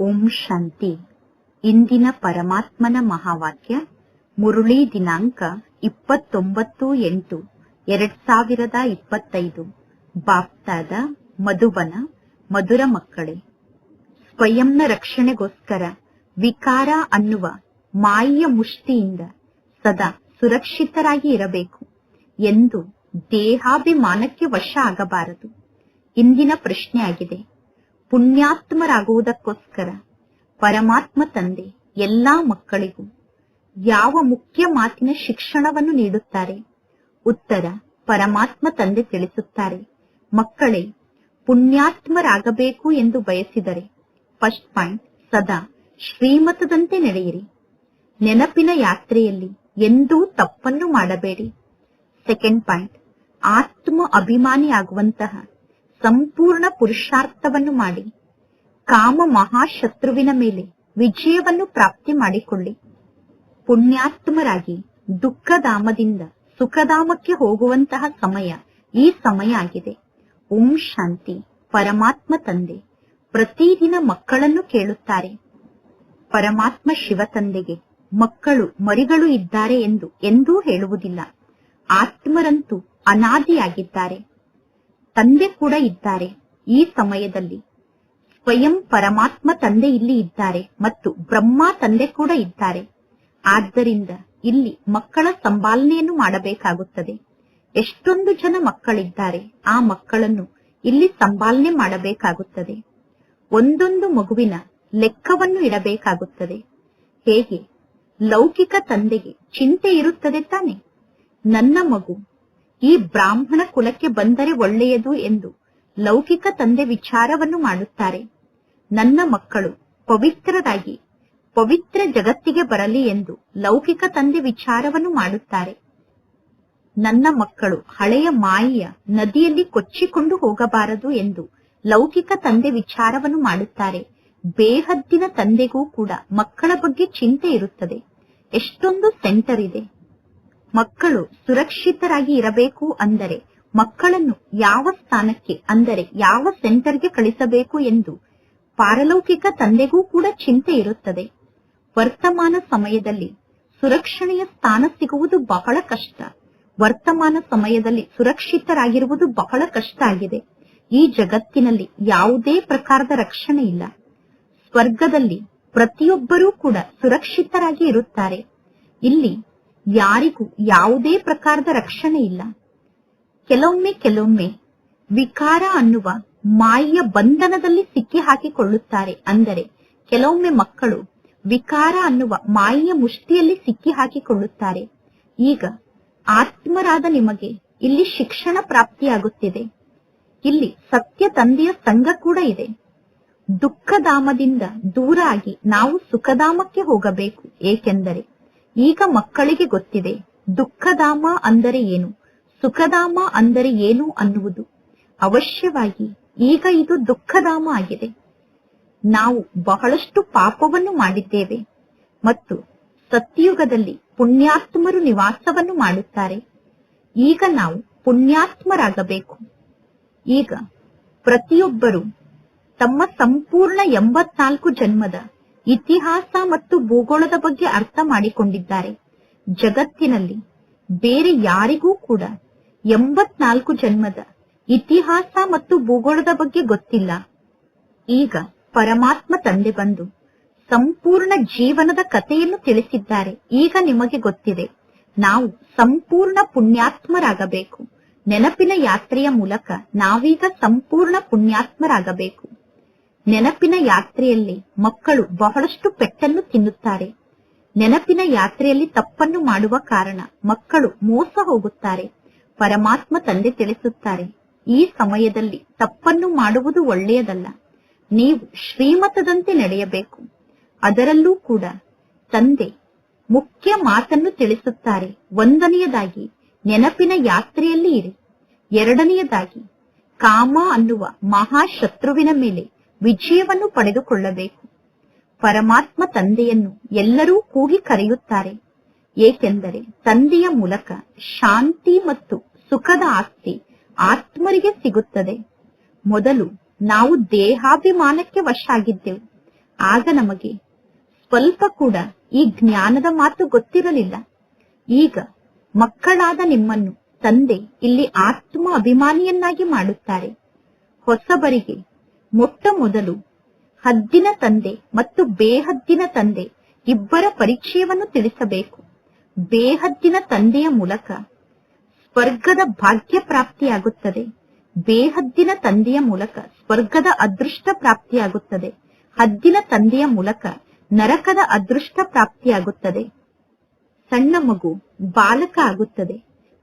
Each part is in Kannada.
ಓಂ ಶಾಂತಿ. ಇಂದಿನ ಪರಮಾತ್ಮನ ಮಹಾವಾಕ್ಯ, ಮುರುಳಿ ದಿನಾಂಕ ಇಪ್ಪತ್ತೊಂಬತ್ತು ಎಂಟು, ಎರಡ್ ಸಾವಿರದ ಇಪ್ಪತ್ತೈದು. ಬಾಪ್ತಾದ ಮಧುಬನ, ಮಧುರ ಮಕ್ಕಳೇ, ಸ್ವಯಂನ ರಕ್ಷಣೆಗೋಸ್ಕರ ವಿಕಾರ ಅನ್ನುವ ಮಾಯಿಯ ಮುಷ್ಟಿಯಿಂದ ಸದಾ ಸುರಕ್ಷಿತರಾಗಿ ಇರಬೇಕು ಎಂದು ದೇಹಾಭಿಮಾನಕ್ಕೆ ವಶ ಆಗಬಾರದು. ಇಂದಿನ ಪ್ರಶ್ನೆ ಆಗಿದೆ ಪುಣ್ಯಾತ್ಮರಾಗುವುದಕ್ಕೋಸ್ಕರ ಪರಮಾತ್ಮ ತಂದೆ ಎಲ್ಲಾ ಮಕ್ಕಳಿಗೂ ಯಾವ ಮುಖ್ಯ ಮಾತಿನ ಶಿಕ್ಷಣವನ್ನು ನೀಡುತ್ತಾರೆ? ಉತ್ತರ, ಪರಮಾತ್ಮ ತಂದೆ ತಿಳಿಸುತ್ತಾರೆ. ಮಕ್ಕಳೇ, ಪುಣ್ಯಾತ್ಮರಾಗಬೇಕು ಎಂದು ಬಯಸಿದರೆ ಫಸ್ಟ್ ಪಾಯಿಂಟ್ ಸದಾ ಶ್ರೀಮತದಂತೆ ನಡೆಯಿರಿ. ನೆನಪಿನ ಯಾತ್ರೆಯಲ್ಲಿ ಎಂದೂ ತಪ್ಪನ್ನು ಮಾಡಬೇಡಿ. ಸೆಕೆಂಡ್ ಪಾಯಿಂಟ್ ಆತ್ಮ ಅಭಿಮಾನಿಯಾಗುವಂತಹ ಸಂಪೂರ್ಣ ಪುರುಷಾರ್ಥವನ್ನು ಮಾಡಿ, ಕಾಮ ಮಹಾಶತ್ರುವಿನ ಮೇಲೆ ವಿಜಯವನ್ನು ಪ್ರಾಪ್ತಿ ಮಾಡಿಕೊಳ್ಳಿ. ಪುಣ್ಯಾತ್ಮರಾಗಿ ದುಃಖಧಾಮದಿಂದ ಸುಖಧಾಮಕ್ಕೆ ಹೋಗುವಂತಹ ಸಮಯ ಈ ಸಮಯ ಆಗಿದೆ. ಓಂ ಶಾಂತಿ, ಪರಮಾತ್ಮ ತಂದೆ, ಪ್ರತಿದಿನ ಮಕ್ಕಳನ್ನು ಕೇಳುತ್ತಾರೆ. ಪರಮಾತ್ಮ ಶಿವ ತಂದೆಗೆ ಮಕ್ಕಳು ಮರಿಗಳು ಇದ್ದಾರೆ ಎಂದು ಎಂದೂ ಹೇಳುವುದಿಲ್ಲ. ಆತ್ಮರಂತೂ ಅನಾದಿಯಾಗಿದ್ದಾರೆ. ತಂದೆ ಕೂಡ ಇದ್ದಾರೆ ಈ ಸಮಯದಲ್ಲಿ. ಸ್ವಯಂ ಪರಮಾತ್ಮ ತಂದೆ ಇಲ್ಲಿ ಇದ್ದಾರೆ ಮತ್ತು ಬ್ರಹ್ಮ ತಂದೆ ಕೂಡ ಇದ್ದಾರೆ. ಆದ್ದರಿಂದ ಇಲ್ಲಿ ಮಕ್ಕಳ ಸಂಪಾಲನೆಯನ್ನು ಮಾಡಬೇಕಾಗುತ್ತದೆ. ಎಷ್ಟೊಂದು ಜನ ಮಕ್ಕಳಿದ್ದಾರೆ, ಆ ಮಕ್ಕಳನ್ನು ಇಲ್ಲಿ ಸಂಪಾಲನೆ ಮಾಡಬೇಕಾಗುತ್ತದೆ. ಒಂದೊಂದು ಮಗುವಿನ ಲೆಕ್ಕವನ್ನು ಇಡಬೇಕಾಗುತ್ತದೆ. ಹೇಗೆ? ಲೌಕಿಕ ತಂದೆಗೆ ಚಿಂತೆ ಇರುತ್ತದೆ ತಾನೆ. ನನ್ನ ಮಗು ಈ ಬ್ರಾಹ್ಮಣ ಕುಲಕ್ಕೆ ಬಂದರೆ ಒಳ್ಳೆಯದು ಎಂದು ಲೌಕಿಕ ತಂದೆ ವಿಚಾರವನ್ನು ಮಾಡುತ್ತಾರೆ. ನನ್ನ ಮಕ್ಕಳು, ಪವಿತ್ರರಾಗಿ, ಪವಿತ್ರ ಜಗತ್ತಿಗೆ ಬರಲಿ ಎಂದು ಲೌಕಿಕ ತಂದೆ ವಿಚಾರವನ್ನು ಮಾಡುತ್ತಾರೆ. ನನ್ನ ಮಕ್ಕಳು, ಹಳೆಯ ಮಾಯಿಯ ನದಿಯಲ್ಲಿ ಕೊಚ್ಚಿಕೊಂಡು ಹೋಗಬಾರದು ಎಂದು ಲೌಕಿಕ ತಂದೆ ವಿಚಾರವನ್ನು ಮಾಡುತ್ತಾರೆ. ಬೇಹದ್ದಿನ ತಂದೆಗೂ ಕೂಡ ಮಕ್ಕಳ ಬಗ್ಗೆ ಚಿಂತೆ ಇರುತ್ತದೆ. ಎಷ್ಟೊಂದು ಸೆಂಟರ್ ಇದೆ. ಮಕ್ಕಳು ಸುರಕ್ಷಿತರಾಗಿ ಇರಬೇಕು ಅಂದರೆ, ಮಕ್ಕಳನ್ನು ಯಾವ ಸ್ಥಾನಕ್ಕೆ, ಅಂದರೆ ಯಾವ ಸೆಂಟರ್ಗೆ ಕಳಿಸಬೇಕು ಎಂದು ಪಾರಲೌಕಿಕ ತಂದೆಗೂ ಕೂಡ ಚಿಂತೆ ಇರುತ್ತದೆ. ವರ್ತಮಾನ ಸಮಯದಲ್ಲಿ ಸುರಕ್ಷಣೆಯ ಸ್ಥಾನ ಸಿಗುವುದು ಬಹಳ ಕಷ್ಟ. ವರ್ತಮಾನ ಸಮಯದಲ್ಲಿ ಸುರಕ್ಷಿತರಾಗಿರುವುದು ಬಹಳ ಕಷ್ಟ ಆಗಿದೆ. ಈ ಜಗತ್ತಿನಲ್ಲಿ ಯಾವುದೇ ಪ್ರಕಾರದ ರಕ್ಷಣೆ ಇಲ್ಲ. ಸ್ವರ್ಗದಲ್ಲಿ ಪ್ರತಿಯೊಬ್ಬರೂ ಕೂಡ ಸುರಕ್ಷಿತರಾಗಿ ಇರುತ್ತಾರೆ. ಇಲ್ಲಿ ಯಾರಿಗೂ ಯಾವುದೇ ಪ್ರಕಾರದ ರಕ್ಷಣೆ ಇಲ್ಲ. ಕೆಲವೊಮ್ಮೆ ಕೆಲವೊಮ್ಮೆ ವಿಕಾರ ಅನ್ನುವ ಮಾಯಿಯ ಬಂಧನದಲ್ಲಿ ಸಿಕ್ಕಿ ಹಾಕಿಕೊಳ್ಳುತ್ತಾರೆ. ಅಂದರೆ ಕೆಲವೊಮ್ಮೆ ಮಕ್ಕಳು ವಿಕಾರ ಅನ್ನುವ ಮಾಯಿಯ ಮುಷ್ಟಿಯಲ್ಲಿ ಸಿಕ್ಕಿ ಹಾಕಿಕೊಳ್ಳುತ್ತಾರೆ. ಈಗ ಆತ್ಮರಾದ ನಿಮಗೆ ಇಲ್ಲಿ ಶಿಕ್ಷಣ ಪ್ರಾಪ್ತಿಯಾಗುತ್ತಿದೆ. ಇಲ್ಲಿ ಸತ್ಯ ತಂದೆಯ ಸಂಘ ಕೂಡ ಇದೆ. ದುಃಖಧಾಮದಿಂದ ದೂರ ಆಗಿ ನಾವು ಸುಖಧಾಮಕ್ಕೆ ಹೋಗಬೇಕು. ಏಕೆಂದರೆ ಈಗ ಮಕ್ಕಳಿಗೆ ಗೊತ್ತಿದೆ, ದುಃಖಧಾಮ ಅಂದರೆ ಏನು, ಸುಖಧಾಮ ಅಂದರೆ ಏನು ಅನ್ನುವುದು. ಅವಶ್ಯವಾಗಿ ಈಗ ಇದು ದುಃಖಧಾಮ ಆಗಿದೆ. ನಾವು ಬಹಳಷ್ಟು ಪಾಪವನ್ನು ಮಾಡಿದ್ದೇವೆ ಮತ್ತು ಸತ್ಯುಗದಲ್ಲಿ ಪುಣ್ಯಾತ್ಮರು ನಿವಾಸವನ್ನು ಮಾಡುತ್ತಾರೆ. ಈಗ ನಾವು ಪುಣ್ಯಾತ್ಮರಾಗಬೇಕು. ಈಗ ಪ್ರತಿಯೊಬ್ಬರು ತಮ್ಮ ಸಂಪೂರ್ಣ ಎಂಬತ್ನಾಲ್ಕು ಜನ್ಮದ ಇತಿಹಾಸ ಮತ್ತು ಭೂಗೋಳದ ಬಗ್ಗೆ ಅರ್ಥ ಮಾಡಿಕೊಂಡಿದ್ದಾರೆ. ಜಗತ್ತಿನಲ್ಲಿ ಬೇರೆ ಯಾರಿಗೂ ಕೂಡ ಎಂಬತ್ನಾಲ್ಕು ಜನ್ಮದ ಇತಿಹಾಸ ಮತ್ತು ಭೂಗೋಳದ ಬಗ್ಗೆ ಗೊತ್ತಿಲ್ಲ. ಈಗ ಪರಮಾತ್ಮ ತಂದೆ ಬಂದು ಸಂಪೂರ್ಣ ಜೀವನದ ಕಥೆಯನ್ನು ತಿಳಿಸಿದ್ದಾರೆ. ಈಗ ನಿಮಗೆ ಗೊತ್ತಿದೆ, ನಾವು ಸಂಪೂರ್ಣ ಪುಣ್ಯಾತ್ಮರಾಗಬೇಕು. ನೆನಪಿನ ಯಾತ್ರೆಯ ಮೂಲಕ ನಾವೀಗ ಸಂಪೂರ್ಣ ಪುಣ್ಯಾತ್ಮರಾಗಬೇಕು. ನೆನಪಿನ ಯಾತ್ರೆಯಲ್ಲಿ ಮಕ್ಕಳು ಬಹಳಷ್ಟು ಪೆಟ್ಟನ್ನು ತಿನ್ನುತ್ತಾರೆ. ನೆನಪಿನ ಯಾತ್ರೆಯಲ್ಲಿ ತಪ್ಪನ್ನು ಮಾಡುವ ಕಾರಣ ಮಕ್ಕಳು ಮೋಸ ಹೋಗುತ್ತಾರೆ. ಪರಮಾತ್ಮ ತಂದೆ ತಿಳಿಸುತ್ತಾರೆ, ಈ ಸಮಯದಲ್ಲಿ ತಪ್ಪನ್ನು ಮಾಡುವುದು ಒಳ್ಳೆಯದಲ್ಲ. ನೀವು ಶ್ರೀಮತದಂತೆ ನಡೆಯಬೇಕು. ಅದರಲ್ಲೂ ಕೂಡ ತಂದೆ ಮುಖ್ಯ ಮಾತನ್ನು ತಿಳಿಸುತ್ತಾರೆ. ಒಂದನೆಯದಾಗಿ, ನೆನಪಿನ ಯಾತ್ರೆಯಲ್ಲಿ ಇರಿ. ಎರಡನೆಯದಾಗಿ, ಕಾಮ ಅನ್ನುವ ಮಹಾಶತ್ರುವಿನ ಮೇಲೆ ವಿಜಯವನ್ನು ಪಡೆದುಕೊಳ್ಳಬೇಕು. ಪರಮಾತ್ಮ ತಂದೆಯನ್ನು ಎಲ್ಲರೂ ಕೂಗಿ ಕರೆಯುತ್ತಾರೆ. ಏಕೆಂದರೆ ತಂದೆಯ ಮೂಲಕ ಶಾಂತಿ ಮತ್ತು ಸುಖದ ಆಸ್ತಿ ಆತ್ಮರಿಗೆ ಸಿಗುತ್ತದೆ. ಮೊದಲು ನಾವು ದೇಹಾಭಿಮಾನಕ್ಕೆ ವಶ ಆಗಿದ್ದೆವು ಆಗ ನಮಗೆ ಸ್ವಲ್ಪ ಕೂಡ ಈ ಜ್ಞಾನದ ಮಾತು ಗೊತ್ತಿರಲಿಲ್ಲ. ಈಗ ಮಕ್ಕಳಾದ ನಿಮ್ಮನ್ನು ತಂದೆ ಇಲ್ಲಿ ಆತ್ಮ ಅಭಿಮಾನಿಯನ್ನಾಗಿ ಮಾಡುತ್ತಾರೆ. ಹೊಸಬರಿಗೆ ಮೊಟ್ಟ ಮೊದಲು ಹದ್ದಿನ ತಂದೆ ಮತ್ತು ಬೇಹದ್ದಿನ ತಂದೆ ಇಬ್ಬರ ಪರಿಚಯವನ್ನು ತಿಳಿಸಬೇಕು. ಬೇಹದ್ದಿನ ತಂದೆಯ ಮೂಲಕ ಸ್ವರ್ಗದ ಭಾಗ್ಯ ಪ್ರಾಪ್ತಿಯಾಗುತ್ತದೆ. ಬೇಹದ್ದಿನ ತಂದೆಯ ಮೂಲಕ ಸ್ವರ್ಗದ ಅದೃಷ್ಟ ಪ್ರಾಪ್ತಿಯಾಗುತ್ತದೆ. ಹದ್ದಿನ ತಂದೆಯ ಮೂಲಕ ನರಕದ ಅದೃಷ್ಟ ಪ್ರಾಪ್ತಿಯಾಗುತ್ತದೆ. ಸಣ್ಣ ಮಗು ಬಾಲಕ ಆಗುತ್ತದೆ.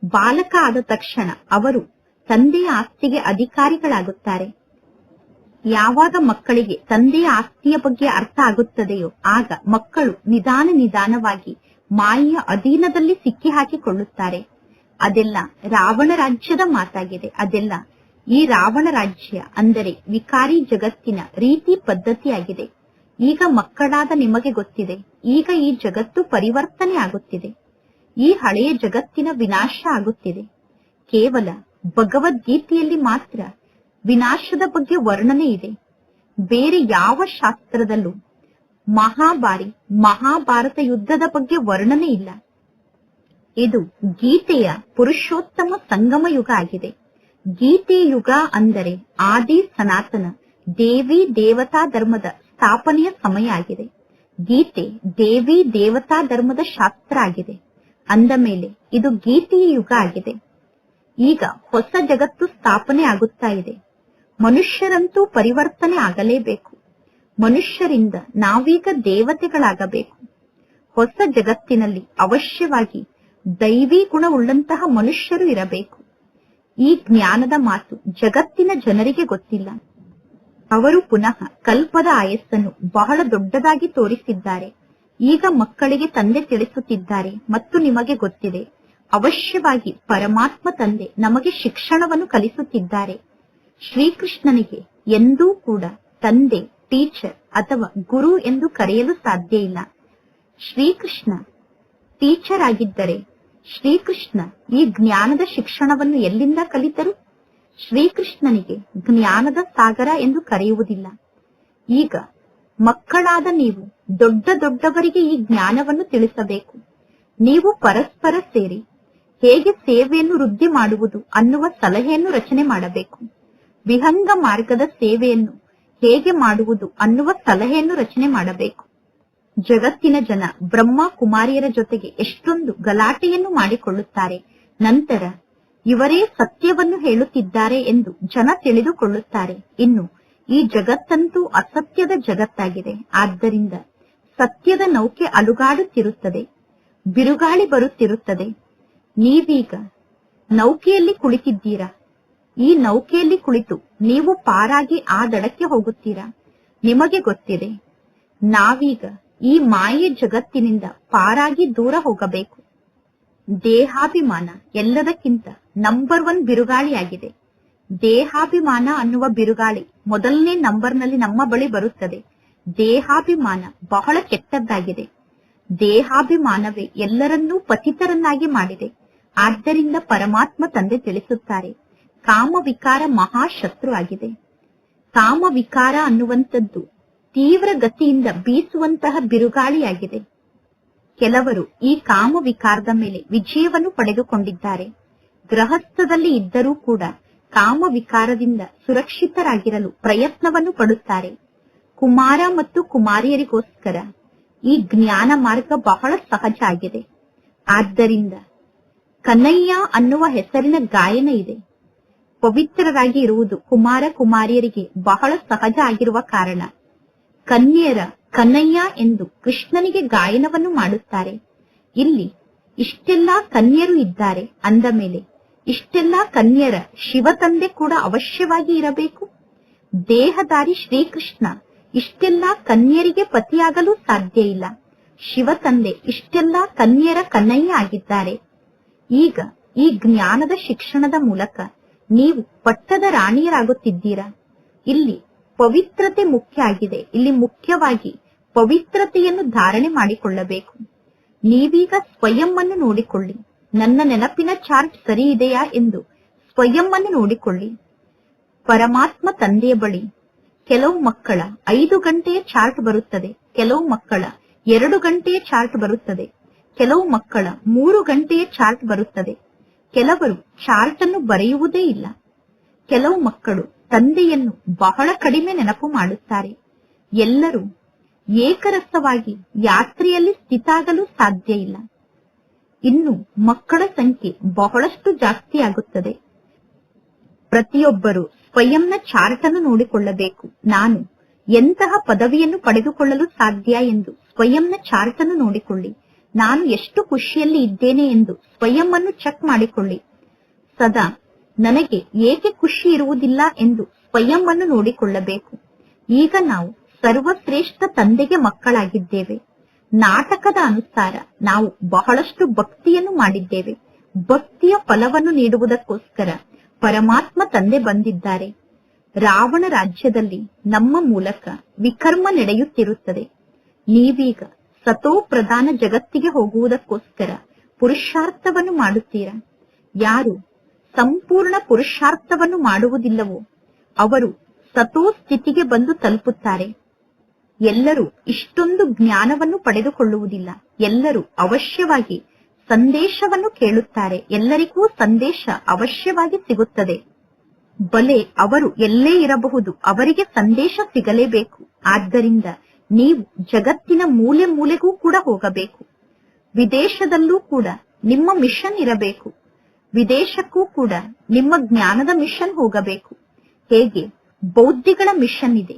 ಬಾಲಕ ಆದ ತಕ್ಷಣ ಅವರು ತಂದೆಯ ಆಸ್ತಿಗೆ ಅಧಿಕಾರಿಗಳಾಗುತ್ತಾರೆ. ಯಾವಾಗ ಮಕ್ಕಳಿಗೆ ತಂದೆಯ ಆಸ್ತಿಯ ಬಗ್ಗೆ ಅರ್ಥ ಆಗುತ್ತದೆಯೋ ಆಗ ಮಕ್ಕಳು ನಿಧಾನ ನಿಧಾನವಾಗಿ ಮಾಯೆಯ ಅಧೀನದಲ್ಲಿ ಸಿಕ್ಕಿ ಹಾಕಿಕೊಳ್ಳುತ್ತಾರೆ. ಅದೆಲ್ಲ ರಾವಣ ರಾಜ್ಯದ ಮಾತಾಗಿದೆ. ಅದೆಲ್ಲ ಈ ರಾವಣ ರಾಜ್ಯ ಅಂದರೆ ವಿಕಾರಿ ಜಗತ್ತಿನ ರೀತಿ ಪದ್ಧತಿಯಾಗಿದೆ. ಈಗ ಮಕ್ಕಳಾದ ನಿಮಗೆ ಗೊತ್ತಿದೆ. ಈಗ ಈ ಜಗತ್ತು ಪರಿವರ್ತನೆ ಆಗುತ್ತಿದೆ. ಈ ಹಳೆಯ ಜಗತ್ತಿನ ವಿನಾಶ ಆಗುತ್ತಿದೆ. ಕೇವಲ ಭಗವದ್ಗೀತೆಯಲ್ಲಿ ಮಾತ್ರ ವಿನಾಶದ ಬಗ್ಗೆ ವರ್ಣನೆ ಇದೆ. ಬೇರೆ ಯಾವ ಶಾಸ್ತ್ರದಲ್ಲೂ ಮಹಾಭಾರಿ ಮಹಾಭಾರತ ಯುದ್ಧದ ಬಗ್ಗೆ ವರ್ಣನೆ ಇಲ್ಲ. ಇದು ಗೀತೆಯ ಪುರುಷೋತ್ತಮ ಸಂಗಮ ಯುಗ ಆಗಿದೆ. ಗೀತೆ ಯುಗ ಅಂದರೆ ಆದಿ ಸನಾತನ, ದೇವಿ ದೇವತಾ ಧರ್ಮದ ಸ್ಥಾಪನೆಯ ಸಮಯ ಆಗಿದೆ. ಗೀತೆ ದೇವಿ ದೇವತಾ ಧರ್ಮದ ಶಾಸ್ತ್ರ ಆಗಿದೆ. ಅಂದ ಮೇಲೆ ಇದು ಗೀತೆಯ ಯುಗ ಆಗಿದೆ. ಈಗ ಹೊಸ ಜಗತ್ತು ಸ್ಥಾಪನೆ ಆಗುತ್ತಾ ಇದೆ. ಮನುಷ್ಯರಂತೂ ಪರಿವರ್ತನೆ ಆಗಲೇಬೇಕು. ಮನುಷ್ಯರಿಂದ ನಾವೀಗ ದೇವತೆಗಳಾಗಬೇಕು. ಹೊಸ ಜಗತ್ತಿನಲ್ಲಿ ಅವಶ್ಯವಾಗಿ ದೈವಿ ಗುಣವುಳ್ಳಂತಹ ಮನುಷ್ಯರು ಇರಬೇಕು. ಈ ಜ್ಞಾನದ ಮಾತು ಜಗತ್ತಿನ ಜನರಿಗೆ ಗೊತ್ತಿಲ್ಲ. ಅವರು ಪುನಃ ಕಲ್ಪದ ಆಯಸ್ಸನ್ನು ಬಹಳ ದೊಡ್ಡದಾಗಿ ತೋರಿಸಿದ್ದಾರೆ. ಈಗ ಮಕ್ಕಳಿಗೆ ತಂದೆ ತಿಳಿಸುತ್ತಿದ್ದಾರೆ ಮತ್ತು ನಿಮಗೆ ಗೊತ್ತಿದೆ. ಅವಶ್ಯವಾಗಿ ಪರಮಾತ್ಮ ತಂದೆ ನಮಗೆ ಶಿಕ್ಷಣವನ್ನು ಕಲಿಸುತ್ತಿದ್ದಾರೆ. ಶ್ರೀಕೃಷ್ಣನಿಗೆ ಎಂದೂ ಕೂಡ ತಂದೆ, ಟೀಚರ್ ಅಥವಾ ಗುರು ಎಂದು ಕರೆಯಲು ಸಾಧ್ಯ ಇಲ್ಲ. ಶ್ರೀಕೃಷ್ಣ ಟೀಚರ್ ಆಗಿದ್ದರೆ ಶ್ರೀಕೃಷ್ಣ ಈ ಜ್ಞಾನದ ಶಿಕ್ಷಣವನ್ನು ಎಲ್ಲಿಂದ ಕಲಿತರು? ಶ್ರೀಕೃಷ್ಣನಿಗೆ ಜ್ಞಾನದ ಸಾಗರ ಎಂದು ಕರೆಯುವುದಿಲ್ಲ. ಈಗ ಮಕ್ಕಳಾದ ನೀವು ದೊಡ್ಡ ದೊಡ್ಡವರಿಗೆ ಈ ಜ್ಞಾನವನ್ನು ತಿಳಿಸಬೇಕು. ನೀವು ಪರಸ್ಪರ ಸೇರಿ ಹೇಗೆ ಸೇವೆಯನ್ನು ವೃದ್ಧಿ ಮಾಡುವುದು ಅನ್ನುವ ಸಲಹೆಯನ್ನು ರಚನೆ ಮಾಡಬೇಕು. ವಿಹಂಗ ಮಾರ್ಗದ ಸೇವೆಯನ್ನು ಹೇಗೆ ಮಾಡುವುದು ಅನ್ನುವ ಸಲಹೆಯನ್ನು ರಚನೆ ಮಾಡಬೇಕು. ಜಗತ್ತಿನ ಜನ ಬ್ರಹ್ಮ ಕುಮಾರಿಯರ ಜೊತೆಗೆ ಎಷ್ಟೊಂದು ಗಲಾಟೆಯನ್ನು ಮಾಡಿಕೊಳ್ಳುತ್ತಾರೆ. ನಂತರ ಇವರೇ ಸತ್ಯವನ್ನು ಹೇಳುತ್ತಿದ್ದಾರೆ ಎಂದು ಜನ ತಿಳಿದುಕೊಳ್ಳುತ್ತಾರೆ. ಇನ್ನು ಈ ಜಗತ್ತಂತೂ ಅಸತ್ಯದ ಜಗತ್ತಾಗಿದೆ. ಆದ್ದರಿಂದ ಸತ್ಯದ ನೌಕೆ ಅಲುಗಾಡುತ್ತಿರುತ್ತದೆ, ಬಿರುಗಾಳಿ ಬರುತ್ತಿರುತ್ತದೆ. ನೀವೀಗ ನೌಕೆಯಲ್ಲಿ ಕುಳಿತಿದ್ದೀರಾ? ಈ ನೌಕೆಯಲ್ಲಿ ಕುಳಿತು ನೀವು ಪಾರಾಗಿ ಆ ದಡಕ್ಕೆ ಹೋಗುತ್ತೀರಾ? ನಿಮಗೆ ಗೊತ್ತಿದೆ. ನಾವೀಗ ಈ ಮಾಯೆ ಜಗತ್ತಿನಿಂದ ಪಾರಾಗಿ ದೂರ ಹೋಗಬೇಕು. ದೇಹಾಭಿಮಾನ ಎಲ್ಲದಕ್ಕಿಂತ ನಂಬರ್ ಒನ್ ಬಿರುಗಾಳಿಯಾಗಿದೆ. ದೇಹಾಭಿಮಾನ ಅನ್ನುವ ಬಿರುಗಾಳಿ ಮೊದಲನೇ ನಂಬರ್ನಲ್ಲಿ ನಮ್ಮ ಬಳಿ ಬರುತ್ತದೆ. ದೇಹಾಭಿಮಾನ ಬಹಳ ಕೆಟ್ಟದ್ದಾಗಿದೆ. ದೇಹಾಭಿಮಾನವೇ ಎಲ್ಲರನ್ನೂ ಪತಿತರನ್ನಾಗಿ ಮಾಡಿದೆ. ಆದ್ದರಿಂದ ಪರಮಾತ್ಮ ತಂದೆ ತಿಳಿಸುತ್ತಾರೆ. ಕಾಮ ವಿಕಾರ ಮಹಾಶತ್ರು ಆಗಿದೆ. ಕಾಮವಿಕಾರ ಅನ್ನುವಂಥದ್ದು ತೀವ್ರ ಗತಿಯಿಂದ ಬೀಸುವಂತಹ ಬಿರುಗಾಳಿಯಾಗಿದೆ. ಕೆಲವರು ಈ ಕಾಮವಿಕಾರದ ಮೇಲೆ ವಿಜಯವನ್ನು ಪಡೆದುಕೊಂಡಿದ್ದಾರೆ. ಗೃಹಸ್ಥದಲ್ಲಿ ಇದ್ದರೂ ಕೂಡ ಕಾಮವಿಕಾರದಿಂದ ಸುರಕ್ಷಿತರಾಗಿರಲು ಪ್ರಯತ್ನವನ್ನು ಪಡುತ್ತಾರೆ. ಕುಮಾರ ಮತ್ತು ಕುಮಾರಿಯರಿಗೋಸ್ಕರ ಈ ಜ್ಞಾನ ಮಾರ್ಗ ಬಹಳ ಸಹಜ ಆಗಿದೆ. ಆದ್ದರಿಂದ ಕನ್ನಯ್ಯ ಅನ್ನುವ ಹೆಸರಿನ ಗಾಯನ ಇದೆ. ಪವಿತ್ರರಾಗಿ ಇರುವುದು ಕುಮಾರ ಕುಮಾರಿಯರಿಗೆ ಬಹಳ ಸಹಜ ಆಗಿರುವ ಕಾರಣ. ಕನ್ಯರ ಕನ್ನಯ್ಯ ಎಂದು ಕೃಷ್ಣನಿಗೆ ಗಾಯನವನ್ನು ಮಾಡುತ್ತಾರೆ. ಇಲ್ಲಿ, ಇಷ್ಟೆಲ್ಲಾ ಕನ್ಯರು ಇದ್ದಾರೆ ಅಂದ ಮೇಲೆ, ಇಷ್ಟೆಲ್ಲಾ ಕನ್ಯರ ಶಿವತಂದೆ ಕೂಡ ಅವಶ್ಯವಾಗಿ ಇರಬೇಕು? ದೇಹದಾರಿ ಶ್ರೀಕೃಷ್ಣ, ಇಷ್ಟೆಲ್ಲಾ ಕನ್ಯರಿಗೆ ಪತಿಯಾಗಲು ಸಾಧ್ಯ ಇಲ್ಲ. ಶಿವತಂದೆ ಇಷ್ಟೆಲ್ಲಾ ಕನ್ಯರ ಕನ್ನಯ್ಯ ಆಗಿದ್ದಾರೆ. ಈಗ, ಈ ಜ್ಞಾನದ ಶಿಕ್ಷಣದ ಮೂಲಕ ನೀವು ಪಟ್ಟದ ರಾಣಿಯರಾಗುತ್ತಿದ್ದೀರಾ? ಇಲ್ಲಿ ಪವಿತ್ರತೆ ಮುಖ್ಯ ಆಗಿದೆ. ಇಲ್ಲಿ ಮುಖ್ಯವಾಗಿ ಪವಿತ್ರತೆಯನ್ನು ಧಾರಣೆ ಮಾಡಿಕೊಳ್ಳಬೇಕು. ನೀವೀಗ ಸ್ವಯಂ ಅನ್ನು ನೋಡಿಕೊಳ್ಳಿ. ನನ್ನ ನೆನಪಿನ ಚಾರ್ಟ್ ಸರಿ ಇದೆಯಾ ಎಂದು ಸ್ವಯಂ ಅನ್ನು ನೋಡಿಕೊಳ್ಳಿ. ಪರಮಾತ್ಮ ತಂದೆಯ ಬಳಿ ಕೆಲವು ಮಕ್ಕಳ ಐದು ಗಂಟೆಯ ಚಾರ್ಟ್ ಬರುತ್ತದೆ. ಕೆಲವು ಮಕ್ಕಳ ಎರಡು ಗಂಟೆಯ ಚಾರ್ಟ್ ಬರುತ್ತದೆ. ಕೆಲವು ಮಕ್ಕಳ ಮೂರು ಗಂಟೆಯ ಚಾರ್ಟ್ ಬರುತ್ತದೆ. ಕೆಲವರು ಚಾರ್ಟ್ ಅನ್ನು ಬರೆಯುವುದೇ ಇಲ್ಲ. ಕೆಲವು ಮಕ್ಕಳು ತಂದೆಯನ್ನು ಬಹಳ ಕಡಿಮೆ ನೆನಪು ಮಾಡುತ್ತಾರೆ. ಎಲ್ಲರೂ ಏಕರಸವಾಗಿ ಯಾತ್ರೆಯಲ್ಲಿ ಸ್ಥಿತಾಗಲು ಸಾಧ್ಯ ಇಲ್ಲ. ಇನ್ನು ಮಕ್ಕಳ ಸಂಖ್ಯೆ ಬಹಳಷ್ಟು ಜಾಸ್ತಿ ಆಗುತ್ತದೆ. ಪ್ರತಿಯೊಬ್ಬರು ಸ್ವಯಂನ ಚಾರ್ಟ್ ಅನ್ನು ನೋಡಿಕೊಳ್ಳಬೇಕು. ನಾನು ಎಂತಹ ಪದವಿಯನ್ನು ಪಡೆದುಕೊಳ್ಳಲು ಸಾಧ್ಯ ಎಂದು ಸ್ವಯಂನ ಚಾರ್ಟ್ ಅನ್ನು ನೋಡಿಕೊಳ್ಳಿ. ನಾನು ಎಷ್ಟು ಖುಷಿಯಲ್ಲಿ ಇದ್ದೇನೆ ಎಂದು ಸ್ವಯಂ ಚೆಕ್ ಮಾಡಿಕೊಳ್ಳಿ. ಸದಾ ನನಗೆ ಏಕೆ ಖುಷಿ ಇರುವುದಿಲ್ಲ ಎಂದು ಸ್ವಯಂ ನೋಡಿಕೊಳ್ಳಬೇಕು. ಈಗ ನಾವು ಸರ್ವಶ್ರೇಷ್ಠ ತಂದೆಗೆ ಮಕ್ಕಳಾಗಿದ್ದೇವೆ. ನಾಟಕದ ಅನುಸಾರ ನಾವು ಬಹಳಷ್ಟು ಭಕ್ತಿಯನ್ನು ಮಾಡಿದ್ದೇವೆ. ಭಕ್ತಿಯ ಫಲವನ್ನು ನೀಡುವುದಕ್ಕೋಸ್ಕರ ಪರಮಾತ್ಮ ತಂದೆ ಬಂದಿದ್ದಾರೆ. ರಾವಣ ರಾಜ್ಯದಲ್ಲಿ ನಮ್ಮ ಮೂಲಕ ವಿಕರ್ಮ ನಡೆಯುತ್ತಿರುತ್ತದೆ. ನೀವೀಗ ಸತೋ ಪ್ರಧಾನ ಜಗತ್ತಿಗೆ ಹೋಗುವುದಕ್ಕೋಸ್ಕರ ಪುರುಷಾರ್ಥವನ್ನು ಮಾಡುತ್ತೀರಾ? ಯಾರು ಸಂಪೂರ್ಣ ಪುರುಷಾರ್ಥವನ್ನು ಮಾಡುವುದಿಲ್ಲವೋ ಅವರು ಸತೋ ಸ್ಥಿತಿಗೆ ಬಂದು ತಲುಪುತ್ತಾರೆ. ಎಲ್ಲರೂ ಇಷ್ಟೊಂದು ಜ್ಞಾನವನ್ನು ಪಡೆದುಕೊಳ್ಳುವುದಿಲ್ಲ. ಎಲ್ಲರೂ ಅವಶ್ಯವಾಗಿ ಸಂದೇಶವನ್ನು ಕೇಳುತ್ತಾರೆ. ಎಲ್ಲರಿಗೂ ಸಂದೇಶ ಅವಶ್ಯವಾಗಿ ಸಿಗುತ್ತದೆ. ಬಲೆ ಅವರು ಎಲ್ಲೇ ಇರಬಹುದು, ಅವರಿಗೆ ಸಂದೇಶ ಸಿಗಲೇಬೇಕು. ಆದ್ದರಿಂದ ನೀವು ಜಗತ್ತಿನ ಮೂಲೆ ಮೂಲೆಗೂ ಕೂಡ ಹೋಗಬೇಕು. ವಿದೇಶದಲ್ಲೂ ಕೂಡ ನಿಮ್ಮ ಮಿಷನ್ ಇರಬೇಕು. ವಿದೇಶಕ್ಕೂ ಕೂಡ ನಿಮ್ಮ ಜ್ಞಾನದ ಮಿಷನ್ ಹೋಗಬೇಕು. ಹೇಗೆ? ಬೌದ್ಧಿಗಳ ಮಿಷನ್ ಇದೆ.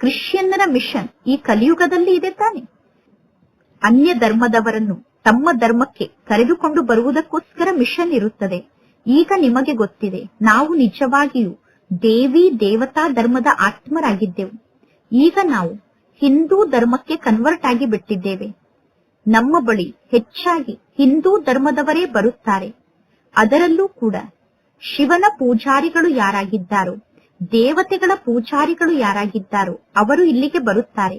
ಕ್ರಿಶ್ಚಿಯನ್ನರ ಮಿಷನ್ ಈ ಕಲಿಯುಗದಲ್ಲಿ ಇದೆ ತಾನೆ. ಅನ್ಯ ಧರ್ಮದವರನ್ನು ತಮ್ಮ ಧರ್ಮಕ್ಕೆ ಕರೆದುಕೊಂಡು ಬರುವುದಕ್ಕೋಸ್ಕರ ಮಿಷನ್ ಇರುತ್ತದೆ. ಈಗ ನಿಮಗೆ ಗೊತ್ತಿದೆ, ನಾವು ನಿಜವಾಗಿಯೂ ದೇವಿ ದೇವತಾ ಧರ್ಮದ ಆತ್ಮರಾಗಿದ್ದೆವು. ಈಗ ನಾವು ಹಿಂದೂ ಧರ್ಮಕ್ಕೆ ಕನ್ವರ್ಟ್ ಆಗಿ ಬಿಟ್ಟಿದ್ದೇವೆ. ನಮ್ಮ ಬಳಿ ಹೆಚ್ಚಾಗಿ ಹಿಂದೂ ಧರ್ಮದವರೇ ಬರುತ್ತಾರೆ. ಅದರಲ್ಲೂ ಕೂಡ ಶಿವನ ಪೂಜಾರಿಗಳು ಯಾರಾಗಿದ್ದಾರೋ, ದೇವತೆಗಳ ಪೂಜಾರಿಗಳು ಯಾರಾಗಿದ್ದಾರೋ ಅವರು ಇಲ್ಲಿಗೆ ಬರುತ್ತಾರೆ.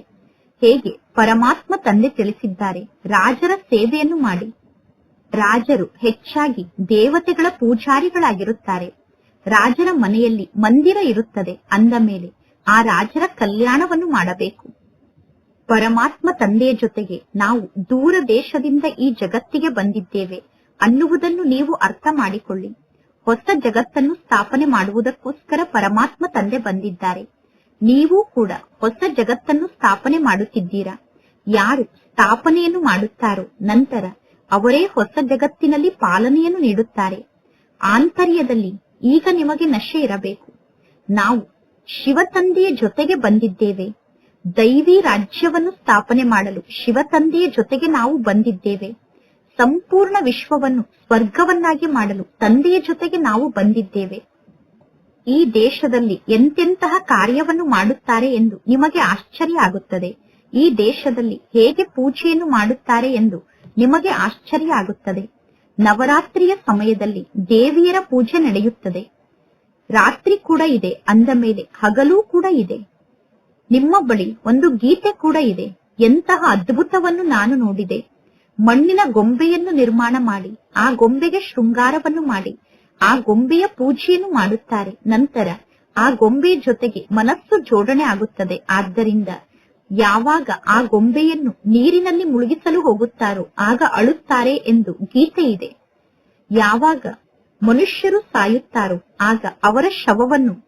ಹೇಗೆ? ಪರಮಾತ್ಮ ತಂದೆ ತಿಳಿಸಿದ್ದಾರೆ. ರಾಜರ ಸೇವೆಯನ್ನು ಮಾಡಿ. ರಾಜರು ಹೆಚ್ಚಾಗಿ ದೇವತೆಗಳ ಪೂಜಾರಿಗಳಾಗಿರುತ್ತಾರೆ. ರಾಜರ ಮನೆಯಲ್ಲಿ ಮಂದಿರ ಇರುತ್ತದೆ ಅಂದ ಮೇಲೆ ಆ ರಾಜರ ಕಲ್ಯಾಣವನ್ನು ಮಾಡಬೇಕು. ಪರಮಾತ್ಮ ತಂದೆಯ ಜೊತೆಗೆ ನಾವು ದೂರ ದೇಶದಿಂದ ಈ ಜಗತ್ತಿಗೆ ಬಂದಿದ್ದೇವೆ ಅನ್ನುವುದನ್ನು ನೀವು ಅರ್ಥ ಮಾಡಿಕೊಳ್ಳಿ. ಹೊಸ ಜಗತ್ತನ್ನು ಸ್ಥಾಪನೆ ಮಾಡುವುದಕ್ಕೋಸ್ಕರ ಪರಮಾತ್ಮ ತಂದೆ ಬಂದಿದ್ದಾರೆ. ನೀವು ಕೂಡ ಹೊಸ ಜಗತ್ತನ್ನು ಸ್ಥಾಪನೆ ಮಾಡುತ್ತಿದ್ದೀರಾ? ಯಾರು ಸ್ಥಾಪನೆಯನ್ನು ಮಾಡುತ್ತಾರೋ ನಂತರ ಅವರೇ ಹೊಸ ಜಗತ್ತಿನಲ್ಲಿ ಪಾಲನೆಯನ್ನು ನೀಡುತ್ತಾರೆ. ಆಂತರ್ಯದಲ್ಲಿ ಈಗ ನಿಮಗೆ ನಶೆ ಇರಬೇಕು. ನಾವು ಶಿವ ತಂದೆಯ ಜೊತೆಗೆ ಬಂದಿದ್ದೇವೆ. ದೈವಿ ರಾಜ್ಯವನ್ನು ಸ್ಥಾಪನೆ ಮಾಡಲು ಶಿವತಂದೆಯ ಜೊತೆಗೆ ನಾವು ಬಂದಿದ್ದೇವೆ. ಸಂಪೂರ್ಣ ವಿಶ್ವವನ್ನು ಸ್ವರ್ಗವನ್ನಾಗಿ ಮಾಡಲು ತಂದೆಯ ಜೊತೆಗೆ ನಾವು ಬಂದಿದ್ದೇವೆ. ಈ ದೇಶದಲ್ಲಿ ಎಂತೆಂತಹ ಕಾರ್ಯವನ್ನು ಮಾಡುತ್ತಾರೆ ಎಂದು ನಿಮಗೆ ಆಶ್ಚರ್ಯ ಆಗುತ್ತದೆ. ಈ ದೇಶದಲ್ಲಿ ಹೇಗೆ ಪೂಜೆಯನ್ನು ಮಾಡುತ್ತಾರೆ ಎಂದು ನಿಮಗೆ ಆಶ್ಚರ್ಯ ಆಗುತ್ತದೆ. ನವರಾತ್ರಿಯ ಸಮಯದಲ್ಲಿ ದೇವಿಯರ ಪೂಜೆ ನಡೆಯುತ್ತದೆ. ರಾತ್ರಿ ಕೂಡ ಇದೆ, ಅಂದ ಮೇಲೆ ಹಗಲೂ ಕೂಡ ಇದೆ. ನಿಮ್ಮ ಬಳಿ ಒಂದು ಗೀತೆ ಕೂಡ ಇದೆ. ಎಂತಹ ಅದ್ಭುತವನ್ನು ನಾನು ನೋಡಿದೆ. ಮಣ್ಣಿನ ಗೊಂಬೆಯನ್ನು ನಿರ್ಮಾಣ ಮಾಡಿ, ಆ ಗೊಂಬೆಗೆ ಶೃಂಗಾರವನ್ನು ಮಾಡಿ, ಆ ಗೊಂಬೆಯ ಪೂಜೆಯನ್ನು ಮಾಡುತ್ತಾರೆ. ನಂತರ ಆ ಗೊಂಬೆಯ ಜೊತೆಗೆ ಮನಸ್ಸು ಜೋಡಣೆ ಆಗುತ್ತದೆ. ಆದ್ದರಿಂದ ಯಾವಾಗ ಆ ಗೊಂಬೆಯನ್ನು ನೀರಿನಲ್ಲಿ ಮುಳುಗಿಸಲು ಹೋಗುತ್ತಾರೋ, ಆಗ ಅಳುತ್ತಾರೆ ಎಂದು ಗೀತೆ ಇದೆ. ಯಾವಾಗ ಮನುಷ್ಯರು ಸಾಯುತ್ತಾರೋ, ಆಗ ಅವರ ಶವವನ್ನು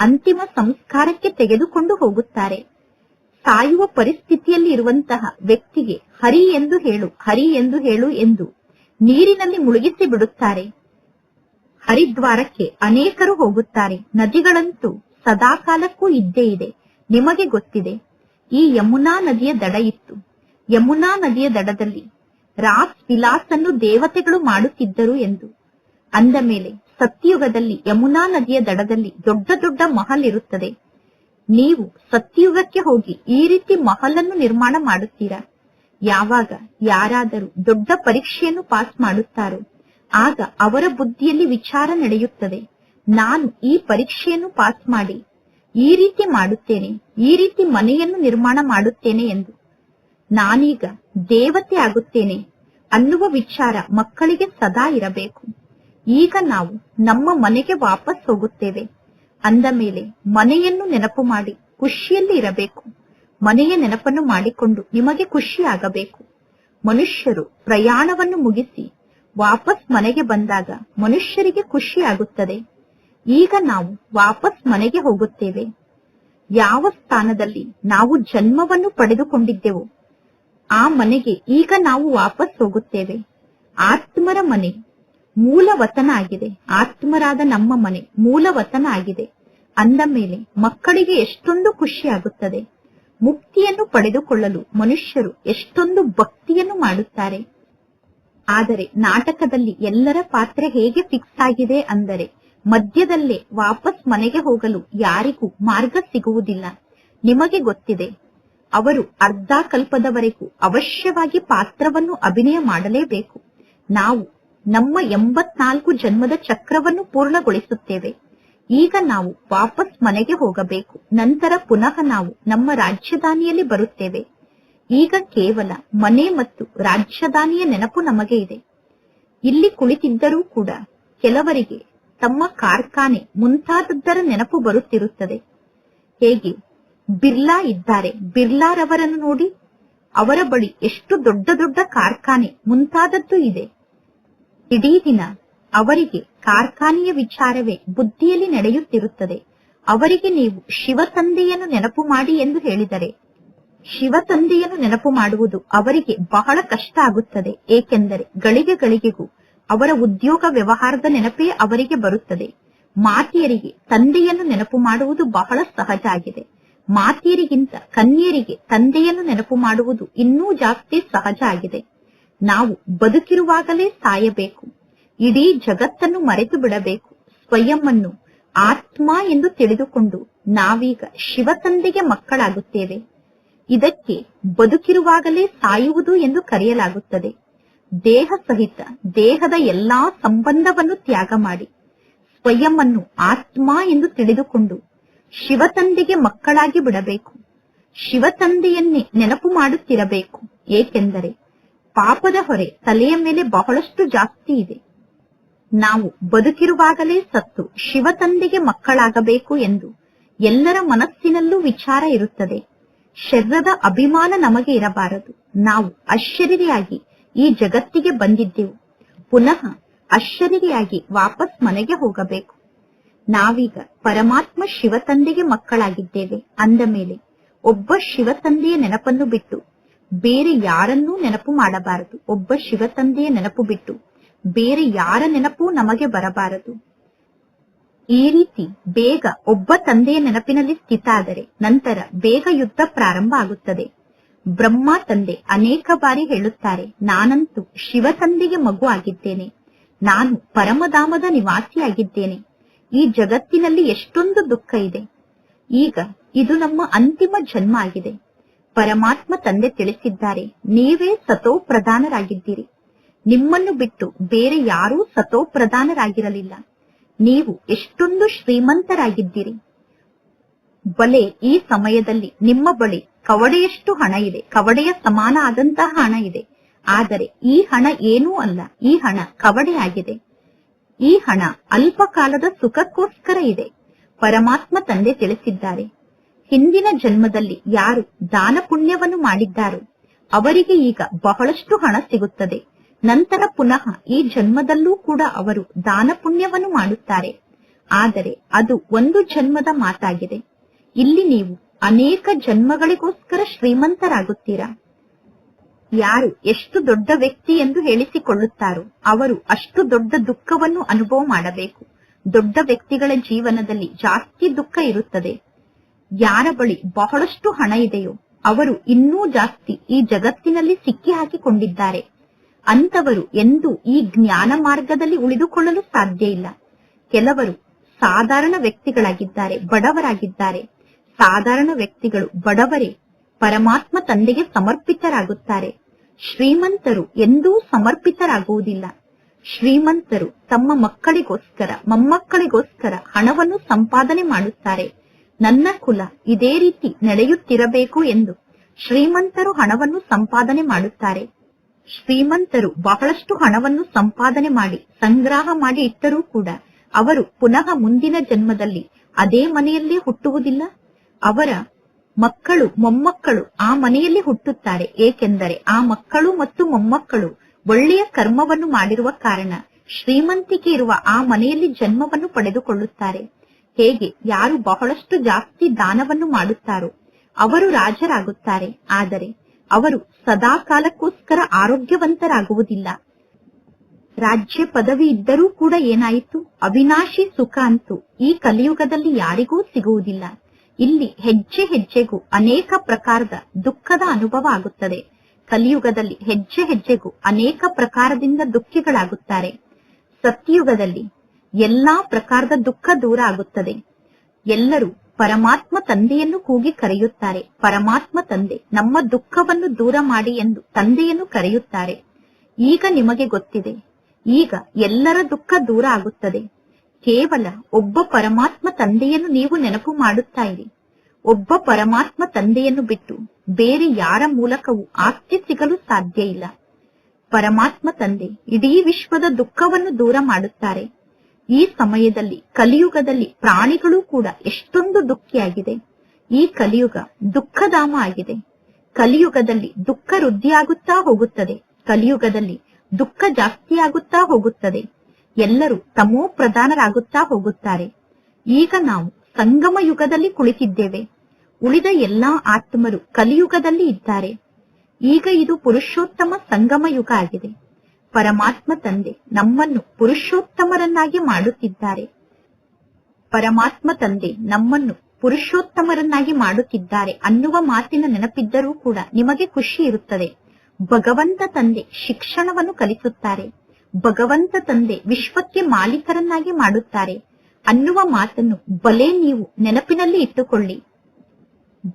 ಅಂತಿಮ ಸಂಸ್ಕಾರಕ್ಕೆ ತೆಗೆದುಕೊಂಡು ಹೋಗುತ್ತಾರೆ. ಸಾಯುವ ಪರಿಸ್ಥಿತಿಯಲ್ಲಿ ಇರುವಂತಹ ವ್ಯಕ್ತಿಗೆ ಹರಿ ಎಂದು ಹೇಳು, ಹರಿ ಎಂದು ಹೇಳು ಎಂದು ನೀರಿನಲ್ಲಿ ಮುಳುಗಿಸಿ ಬಿಡುತ್ತಾರೆ. ಹರಿದ್ವಾರಕ್ಕೆ ಅನೇಕರು ಹೋಗುತ್ತಾರೆ. ನದಿಗಳಂತೂ ಸದಾಕಾಲಕ್ಕೂ ಇದ್ದೇ ಇದೆ. ನಿಮಗೆ ಗೊತ್ತಿದೆ, ಈ ಯಮುನಾ ನದಿಯ ದಡ ಇತ್ತು. ಯಮುನಾ ನದಿಯ ದಡದಲ್ಲಿ ರಾಸ್ ವಿಲಾಸನ್ನು ದೇವತೆಗಳು ಮಾಡುತ್ತಿದ್ದರು ಎಂದು. ಅಂದ ಮೇಲೆ ಸತ್ಯಯುಗದಲ್ಲಿ ಯಮುನಾ ನದಿಯ ದಡದಲ್ಲಿ ದೊಡ್ಡ ದೊಡ್ಡ ಮಹಲ್ ಇರುತ್ತದೆ. ನೀವು ಸತ್ಯಯುಗಕ್ಕೆ ಹೋಗಿ ಈ ರೀತಿ ಮಹಲನ್ನು ನಿರ್ಮಾಣ ಮಾಡುತ್ತೀರಾ? ಯಾವಾಗ ಯಾರಾದರೂ ದೊಡ್ಡ ಪರೀಕ್ಷೆಯನ್ನು ಪಾಸ್ ಮಾಡುತ್ತಾರೋ, ಆಗ ಅವರ ಬುದ್ಧಿಯಲ್ಲಿ ವಿಚಾರ ನಡೆಯುತ್ತದೆ. ನಾನು ಈ ಪರೀಕ್ಷೆಯನ್ನು ಪಾಸ್ ಮಾಡಿ ಈ ರೀತಿ ಮಾಡುತ್ತೇನೆ, ಈ ರೀತಿ ಮನೆಯನ್ನು ನಿರ್ಮಾಣ ಮಾಡುತ್ತೇನೆ ಎಂದು. ನಾನೀಗ ದೇವತೆ ಆಗುತ್ತೇನೆ ಅನ್ನುವ ವಿಚಾರ ಮಕ್ಕಳಿಗೆ ಸದಾ ಇರಬೇಕು. ಈಗ ನಾವು ನಮ್ಮ ಮನೆಗೆ ವಾಪಸ್ ಹೋಗುತ್ತೇವೆ. ಅಂದ ಮೇಲೆ ಮನೆಯನ್ನು ನೆನಪು ಮಾಡಿ, ಖುಷಿಯಲ್ಲಿ ಇರಬೇಕು. ಮನೆಯ ನೆನಪನ್ನು ಮಾಡಿಕೊಂಡು ನಿಮಗೆ ಖುಷಿಯಾಗಬೇಕು. ಮನುಷ್ಯರು ಪ್ರಯಾಣವನ್ನು ಮುಗಿಸಿ ವಾಪಸ್ ಮನೆಗೆ ಬಂದಾಗ ಮನುಷ್ಯರಿಗೆ ಖುಷಿಯಾಗುತ್ತದೆ. ಈಗ ನಾವು ವಾಪಸ್ ಮನೆಗೆ ಹೋಗುತ್ತೇವೆ. ಯಾವ ಸ್ಥಾನದಲ್ಲಿ ನಾವು ಜನ್ಮವನ್ನು ಪಡೆದುಕೊಂಡಿದ್ದೆವು, ಆ ಮನೆಗೆ ಈಗ ನಾವು ವಾಪಸ್ ಹೋಗುತ್ತೇವೆ. ಆತ್ಮರ ಮನೆ ಮೂಲ ವತನ ಆಗಿದೆ. ಆತ್ಮರಾದ ನಮ್ಮ ಮನೆ ಮೂಲ ವತನ ಆಗಿದೆ. ಅಂದ ಮೇಲೆ ಮಕ್ಕಳಿಗೆ ಎಷ್ಟೊಂದು ಖುಷಿಯಾಗುತ್ತದೆ. ಮುಕ್ತಿಯನ್ನು ಪಡೆದುಕೊಳ್ಳಲು ಮನುಷ್ಯರು ಎಷ್ಟೊಂದು ಭಕ್ತಿಯನ್ನು ಮಾಡುತ್ತಾರೆ. ಆದರೆ ನಾಟಕದಲ್ಲಿ ಎಲ್ಲರ ಪಾತ್ರ ಹೇಗೆ ಫಿಕ್ಸ್ ಆಗಿದೆ ಅಂದರೆ ಮಧ್ಯದಲ್ಲೇ ವಾಪಸ್ ಮನೆಗೆ ಹೋಗಲು ಯಾರಿಗೂ ಮಾರ್ಗ ಸಿಗುವುದಿಲ್ಲ. ನಿಮಗೆ ಗೊತ್ತಿದೆ, ಅವರು ಅರ್ಧ ಕಲ್ಪದವರೆಗೂ ಅವಶ್ಯವಾಗಿ ಪಾತ್ರವನ್ನು ಅಭಿನಯ ಮಾಡಲೇಬೇಕು. ನಾವು ನಮ್ಮ ಎಂಬತ್ನಾಲ್ಕು ಜನ್ಮದ ಚಕ್ರವನ್ನು ಪೂರ್ಣಗೊಳಿಸುತ್ತೇವೆ. ಈಗ ನಾವು ವಾಪಸ್ ಮನೆಗೆ ಹೋಗಬೇಕು. ನಂತರ ಪುನಃ ನಾವು ನಮ್ಮ ರಾಜ್ಯದಾನಿಯಲ್ಲಿ ಬರುತ್ತೇವೆ. ಈಗ ಕೇವಲ ಮನೆ ಮತ್ತು ರಾಜಧಾನಿಯ ನೆನಪು ನಮಗೆ ಇದೆ. ಇಲ್ಲಿ ಕುಳಿತಿದ್ದರೂ ಕೂಡ ಕೆಲವರಿಗೆ ತಮ್ಮ ಕಾರ್ಖಾನೆ ಮುಂತಾದದ್ದರ ನೆನಪು ಬರುತ್ತಿರುತ್ತದೆ. ಹೇಗೆ? ಬಿರ್ಲಾ ಇದ್ದಾರೆ. ಬಿರ್ಲಾರವರನ್ನು ನೋಡಿ ಅವರ ಬಳಿ ಎಷ್ಟು ದೊಡ್ಡ ದೊಡ್ಡ ಕಾರ್ಖಾನೆ ಮುಂತಾದದ್ದು ಇದೆ. ಇಡೀ ದಿನ ಅವರಿಗೆ ಕಾರ್ಖಾನೆಯ ವಿಚಾರವೇ ಬುದ್ಧಿಯಲ್ಲಿ ನಡೆಯುತ್ತಿರುತ್ತದೆ. ಅವರಿಗೆ ನೀವು ಶಿವ ತಂದೆಯನ್ನು ನೆನಪು ಮಾಡಿ ಎಂದು ಹೇಳಿದರೆ ಶಿವ ತಂದೆಯನ್ನು ನೆನಪು ಮಾಡುವುದು ಅವರಿಗೆ ಬಹಳ ಕಷ್ಟ ಆಗುತ್ತದೆ. ಏಕೆಂದರೆ ಗಳಿಗೆ ಗಳಿಗೆಗೂ ಅವರ ಉದ್ಯೋಗ ವ್ಯವಹಾರದ ನೆನಪೇ ಅವರಿಗೆ ಬರುತ್ತದೆ. ಮಾತಿಯರಿಗೆ ತಂದೆಯನ್ನು ನೆನಪು ಮಾಡುವುದು ಬಹಳ ಸಹಜ ಆಗಿದೆ. ಮಾತಿಯರಿಗಿಂತ ಕನ್ಯರಿಗೆ ತಂದೆಯನ್ನು ನೆನಪು ಮಾಡುವುದು ಇನ್ನೂ ಜಾಸ್ತಿ ಸಹಜ ಆಗಿದೆ. ನಾವು ಬದುಕಿರುವಾಗಲೇ ಸಾಯಬೇಕು. ಇಡೀ ಜಗತ್ತನ್ನು ಮರೆತು ಬಿಡಬೇಕು ಸ್ವಯಂನ್ನು ಆತ್ಮ ಎಂದು ತಿಳಿದುಕೊಂಡು ನಾವೀಗ ಶಿವ ತಂದೆಗೆ ಮಕ್ಕಳಾಗುತ್ತೇವೆ. ಇದಕ್ಕೆ ಬದುಕಿರುವಾಗಲೇ ಸಾಯುವುದು ಎಂದು ಕರೆಯಲಾಗುತ್ತದೆ. ದೇಹ ಸಹಿತ ದೇಹದ ಎಲ್ಲಾ ಸಂಬಂಧವನ್ನು ತ್ಯಾಗ ಮಾಡಿ ಸ್ವಯಂನ್ನು ಆತ್ಮ ಎಂದು ತಿಳಿದುಕೊಂಡು ಶಿವತಂದೆಗೆ ಮಕ್ಕಳಾಗಿ ಬಿಡಬೇಕು. ಶಿವತಂದೆಯನ್ನೇ ನೆನಪು ಮಾಡುತ್ತಿರಬೇಕು. ಏಕೆಂದರೆ ಪಾಪದ ಹೊರೆ ತಲೆಯ ಮೇಲೆ ಬಹಳಷ್ಟು ಜಾಸ್ತಿ ಇದೆ. ನಾವು ಬದುಕಿರುವಾಗಲೇ ಸತ್ತು ಶಿವತಂದೆಗೆ ಮಕ್ಕಳಾಗಬೇಕು ಎಂದು ಎಲ್ಲರ ಮನಸ್ಸಿನಲ್ಲೂ ವಿಚಾರ ಇರುತ್ತದೆ. ಶರೀರದ ಅಭಿಮಾನ ನಮಗೆ ಇರಬಾರದು. ನಾವು ಅಶರೀರಿಯಾಗಿ ಈ ಜಗತ್ತಿಗೆ ಬಂದಿದ್ದೆವು. ಪುನಃ ಅಶರೀರಿಯಾಗಿ ವಾಪಸ್ ಮನೆಗೆ ಹೋಗಬೇಕು. ನಾವೀಗ ಪರಮಾತ್ಮ ಶಿವತಂದೆಗೆ ಮಕ್ಕಳಾಗಿದ್ದೇವೆ. ಅಂದ ಮೇಲೆ ಒಬ್ಬ ಶಿವತಂದೆಯ ನೆನಪನ್ನು ಬಿಟ್ಟು ಬೇರೆ ಯಾರನ್ನೂ ನೆನಪು ಮಾಡಬಾರದು. ಒಬ್ಬ ಶಿವತಂದೆಯ ನೆನಪು ಬಿಟ್ಟು ಬೇರೆ ಯಾರ ನೆನಪು ನಮಗೆ ಬರಬಾರದು. ಈ ರೀತಿ ಬೇಗ ಒಬ್ಬ ತಂದೆಯ ನೆನಪಿನಲ್ಲಿ ಸ್ಥಿತ ಆದರೆ ನಂತರ ಬೇಗ ಯುದ್ಧ ಪ್ರಾರಂಭ ಆಗುತ್ತದೆ. ಬ್ರಹ್ಮ ತಂದೆ ಅನೇಕ ಬಾರಿ ಹೇಳುತ್ತಾರೆ, ನಾನಂತೂ ಶಿವ ತಂದೆಗೆ ಮಗು ಆಗಿದ್ದೇನೆ. ನಾನು ಪರಮಧಾಮದ ನಿವಾಸಿಯಾಗಿದ್ದೇನೆ. ಈ ಜಗತ್ತಿನಲ್ಲಿ ಎಷ್ಟೊಂದು ದುಃಖ ಇದೆ. ಈಗ ಇದು ನಮ್ಮ ಅಂತಿಮ ಜನ್ಮ ಆಗಿದೆ. ಪರಮಾತ್ಮ ತಂದೆ ತಿಳಿಸಿದ್ದಾರೆ, ನೀವೇ ಸತೋ ಪ್ರಧಾನರಾಗಿದ್ದೀರಿ ನಿಮ್ಮನ್ನು ಬಿಟ್ಟು ಬೇರೆ ಯಾರೂ ಸತೋ ಪ್ರಧಾನರಾಗಿರಲಿಲ್ಲ ನೀವು ಎಷ್ಟೊಂದು ಶ್ರೀಮಂತರಾಗಿದ್ದೀರಿ. ಬಲೆ ಈ ಸಮಯದಲ್ಲಿ ನಿಮ್ಮ ಬಳಿ ಕವಡೆಯಷ್ಟು ಹಣ ಇದೆ, ಕವಡೆಯ ಸಮಾನ ಆದಂತಹ ಹಣ ಇದೆ. ಆದರೆ ಈ ಹಣ ಏನೂ ಅಲ್ಲ, ಈ ಹಣ ಕವಡೆ ಆಗಿದೆ. ಈ ಹಣ ಅಲ್ಪ ಕಾಲದ ಸುಖಕ್ಕೋಸ್ಕರ ಇದೆ. ಪರಮಾತ್ಮ ತಂದೆ ತಿಳಿಸಿದ್ದಾರೆ. ಹಿಂದಿನ ಜನ್ಮದಲ್ಲಿ ಯಾರು ದಾನ ಪುಣ್ಯವನ್ನು ಮಾಡಿದ್ದಾರೋ ಅವರಿಗೆ ಈಗ ಬಹಳಷ್ಟು ಹಣ ಸಿಗುತ್ತದೆ. ನಂತರ ಪುನಃ ಈ ಜನ್ಮದಲ್ಲೂ ಕೂಡ ಅವರು ದಾನ ಪುಣ್ಯವನ್ನು ಮಾಡುತ್ತಾರೆ. ಆದರೆ ಅದು ಒಂದು ಜನ್ಮದ ಮಾತಾಗಿದೆ. ಇಲ್ಲಿ ನೀವು ಅನೇಕ ಜನ್ಮಗಳಿಗೋಸ್ಕರ ಶ್ರೀಮಂತರಾಗುತ್ತೀರಾ? ಯಾರು ಎಷ್ಟು ದೊಡ್ಡ ವ್ಯಕ್ತಿ ಎಂದು ಹೇಳಿಸಿಕೊಳ್ಳುತ್ತಾರೋ ಅವರು ಅಷ್ಟು ದೊಡ್ಡ ದುಃಖವನ್ನು ಅನುಭವ ಮಾಡಬೇಕು. ದೊಡ್ಡ ವ್ಯಕ್ತಿಗಳ ಜೀವನದಲ್ಲಿ ಜಾಸ್ತಿ ದುಃಖ ಇರುತ್ತದೆ. ಯಾರ ಬಳಿ ಬಹಳಷ್ಟು ಹಣ ಇದೆಯೋ ಅವರು ಇನ್ನೂ ಜಾಸ್ತಿ ಈ ಜಗತ್ತಿನಲ್ಲಿ ಸಿಕ್ಕಿ ಹಾಕಿಕೊಂಡಿದ್ದಾರೆ. ಅಂತವರು ಎಂದೂ ಈ ಜ್ಞಾನ ಮಾರ್ಗದಲ್ಲಿ ಉಳಿದುಕೊಳ್ಳಲು ಸಾಧ್ಯ ಇಲ್ಲ. ಕೆಲವರು ಸಾಧಾರಣ ವ್ಯಕ್ತಿಗಳಾಗಿದ್ದಾರೆ, ಬಡವರಾಗಿದ್ದಾರೆ. ಸಾಧಾರಣ ವ್ಯಕ್ತಿಗಳು ಬಡವರೇ, ಪರಮಾತ್ಮ ತಂದೆಗೆ ಸಮರ್ಪಿತರಾಗುತ್ತಾರೆ. ಶ್ರೀಮಂತರು ಎಂದೂ ಸಮರ್ಪಿತರಾಗುವುದಿಲ್ಲ. ಶ್ರೀಮಂತರು ತಮ್ಮ ಮಕ್ಕಳಿಗೋಸ್ಕರ, ಮೊಮ್ಮಕ್ಕಳಿಗೋಸ್ಕರ ಹಣವನ್ನು ಸಂಪಾದನೆ ಮಾಡುತ್ತಾರೆ. ನನ್ನ ಕುಲ ಇದೇ ರೀತಿ ನಡೆಯುತ್ತಿರಬೇಕು ಎಂದು ಶ್ರೀಮಂತರು ಹಣವನ್ನು ಸಂಪಾದನೆ ಮಾಡುತ್ತಾರೆ. ಶ್ರೀಮಂತರು ಬಹಳಷ್ಟು ಹಣವನ್ನು ಸಂಪಾದನೆ ಮಾಡಿ, ಸಂಗ್ರಹ ಮಾಡಿ ಇಟ್ಟರೂ ಕೂಡ ಅವರು ಪುನಃ ಮುಂದಿನ ಜನ್ಮದಲ್ಲಿ ಅದೇ ಮನೆಯಲ್ಲಿ ಹುಟ್ಟುವುದಿಲ್ಲ. ಅವರ ಮಕ್ಕಳು ಮೊಮ್ಮಕ್ಕಳು ಆ ಮನೆಯಲ್ಲಿ ಹುಟ್ಟುತ್ತಾರೆ. ಏಕೆಂದರೆ ಆ ಮಕ್ಕಳು ಮತ್ತು ಮೊಮ್ಮಕ್ಕಳು ಒಳ್ಳೆಯ ಕರ್ಮವನ್ನು ಮಾಡಿರುವ ಕಾರಣ ಶ್ರೀಮಂತಿಕೆ ಇರುವ ಆ ಮನೆಯಲ್ಲಿ ಜನ್ಮವನ್ನು ಪಡೆದುಕೊಳ್ಳುತ್ತಾರೆ. ಹೇಗೆ ಯಾರು ಬಹಳಷ್ಟು ಜಾಸ್ತಿ ದಾನವನ್ನು ಮಾಡುತ್ತಾರೋ ಅವರು ರಾಜರಾಗುತ್ತಾರೆ. ಆದರೆ ಅವರು ಸದಾ ಕಾಲಕ್ಕೋಸ್ಕರ ಆರೋಗ್ಯವಂತರಾಗುವುದಿಲ್ಲ. ರಾಜ್ಯ ಪದವಿ ಇದ್ದರೂ ಕೂಡ ಏನಾಯಿತು? ಅವಿನಾಶಿ ಸುಖ ಅಂತೂ ಈ ಕಲಿಯುಗದಲ್ಲಿ ಯಾರಿಗೂ ಸಿಗುವುದಿಲ್ಲ. ಇಲ್ಲಿ ಹೆಜ್ಜೆ ಹೆಜ್ಜೆಗೂ ಅನೇಕ ಪ್ರಕಾರದ ದುಃಖದ ಅನುಭವ ಆಗುತ್ತದೆ. ಕಲಿಯುಗದಲ್ಲಿ ಹೆಜ್ಜೆ ಹೆಜ್ಜೆಗೂ ಅನೇಕ ಪ್ರಕಾರದಿಂದ ದುಃಖಿಗಳಾಗುತ್ತಾರೆ. ಸತ್ಯಯುಗದಲ್ಲಿ ಎಲ್ಲಾ ಪ್ರಕಾರದ ದುಃಖ ದೂರ ಆಗುತ್ತದೆ. ಎಲ್ಲರೂ ಪರಮಾತ್ಮ ತಂದೆಯನ್ನು ಕೂಗಿ ಕರೆಯುತ್ತಾರೆ. ಪರಮಾತ್ಮ ತಂದೆ, ನಮ್ಮ ದುಃಖವನ್ನು ದೂರ ಮಾಡಿ ಎಂದು ತಂದೆಯನ್ನು ಕರೆಯುತ್ತಾರೆ. ಈಗ ನಿಮಗೆ ಗೊತ್ತಿದೆ. ಈಗ ಎಲ್ಲರ ದುಃಖ ದೂರ ಆಗುತ್ತದೆ. ಕೇವಲ ಒಬ್ಬ ಪರಮಾತ್ಮ ತಂದೆಯನ್ನು ನೀವು ನೆನಪು ಮಾಡುತ್ತಾ ಇರಿ. ಒಬ್ಬ ಪರಮಾತ್ಮ ತಂದೆಯನ್ನು ಬಿಟ್ಟು ಬೇರೆ ಯಾರ ಮೂಲಕವೂ ಆಸ್ತಿ ಸಿಗಲು ಸಾಧ್ಯ ಇಲ್ಲ. ಪರಮಾತ್ಮ ತಂದೆ ಇಡೀ ವಿಶ್ವದ ದುಃಖವನ್ನು ದೂರ ಮಾಡುತ್ತಾರೆ. ಈ ಸಮಯದಲ್ಲಿ, ಕಲಿಯುಗದಲ್ಲಿ ಪ್ರಾಣಿಗಳು ಕೂಡ ಎಷ್ಟೊಂದು ದುಃಖಿಯಾಗಿದೆ. ಈ ಕಲಿಯುಗ ದುಃಖಧಾಮ ಆಗಿದೆ. ಕಲಿಯುಗದಲ್ಲಿ ದುಃಖ ವೃದ್ಧಿಯಾಗುತ್ತಾ ಹೋಗುತ್ತದೆ. ಕಲಿಯುಗದಲ್ಲಿ ದುಃಖ ಜಾಸ್ತಿಯಾಗುತ್ತಾ ಹೋಗುತ್ತದೆ. ಎಲ್ಲರೂ ತಮೋ ಪ್ರಧಾನರಾಗುತ್ತಾ ಹೋಗುತ್ತಾರೆ. ಈಗ ನಾವು ಸಂಗಮ ಯುಗದಲ್ಲಿ ಕುಳಿತಿದ್ದೇವೆ. ಉಳಿದ ಎಲ್ಲಾ ಆತ್ಮರು ಕಲಿಯುಗದಲ್ಲಿ ಇದ್ದಾರೆ. ಈಗ ಇದು ಪುರುಷೋತ್ತಮ ಸಂಗಮ ಯುಗ ಆಗಿದೆ. ಪರಮಾತ್ಮ ತಂದೆ ನಮ್ಮನ್ನು ಪುರುಷೋತ್ತಮರನ್ನಾಗಿ ಮಾಡುತ್ತಿದ್ದಾರೆ. ಪರಮಾತ್ಮ ತಂದೆ ನಮ್ಮನ್ನು ಪುರುಷೋತ್ತಮರನ್ನಾಗಿ ಮಾಡುತ್ತಿದ್ದಾರೆ ಅನ್ನುವ ಮಾತಿನ ನೆನಪಿದ್ದರೂ ಕೂಡ ನಿಮಗೆ ಖುಷಿ ಇರುತ್ತದೆ. ಭಗವಂತ ತಂದೆ ಶಿಕ್ಷಣವನ್ನು ಕಲಿಸುತ್ತಾರೆ. ಭಗವಂತ ತಂದೆ ವಿಶ್ವಕ್ಕೆ ಮಾಲೀಕರನ್ನಾಗಿ ಮಾಡುತ್ತಾರೆ ಅನ್ನುವ ಮಾತನ್ನು ಬಲೆ ನೀವು ನೆನಪಿನಲ್ಲಿ ಇಟ್ಟುಕೊಳ್ಳಿ.